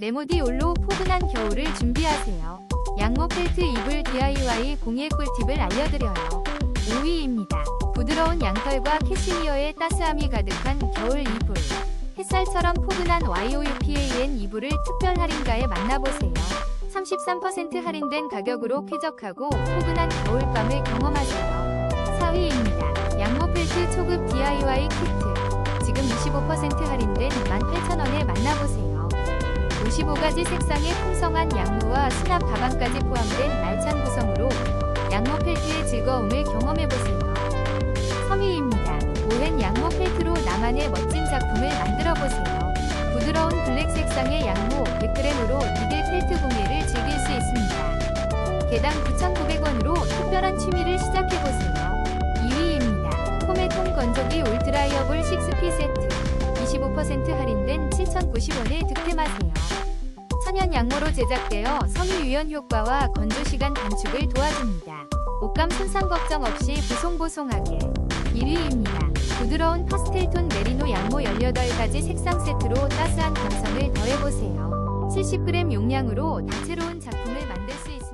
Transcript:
레모디올로 포근한 겨울을 준비하세요. 양모 펠트 이불 DIY 공예 꿀팁을 알려드려요. 5위입니다. 부드러운 양털과 캐시미어의 따스함이 가득한 겨울 이불. 햇살처럼 포근한 YOUPAN 이불을 특별 할인가에 만나보세요. 33% 할인된 가격으로 쾌적하고 포근한 겨울밤을 경험하세요. 4위입니다. 양모 펠트 초급 DIY 키트. 지금 25% 할인된 18,000원에 만나보세요. 55가지 색상의 풍성한 양모와 수납 가방까지 포함된 알찬 구성으로 양모 펠트의 즐거움을 경험해보세요. 3위입니다. 오웬 양모 펠트로 나만의 멋진 작품을 만들어보세요. 부드러운 블랙 색상의 양모 100g으로 니들 펠트 공예를 즐길 수 있습니다. 개당 9,900원으로 특별한 취미를 시작해보세요. 2위입니다. 포메통 건조기 울트라이어블 6P 세트 25% 할인된 7,090원에 득템하세요. 천연 양모로 제작되어 섬유 유연 효과와 건조 시간 단축을 도와줍니다. 옷감 손상 걱정 없이 보송보송하게 1위입니다. 부드러운 파스텔톤 메리노 양모 18가지 색상 세트로 따스한 감성을 더해보세요. 70g 용량으로 다채로운 작품을 만들 수 있습니다.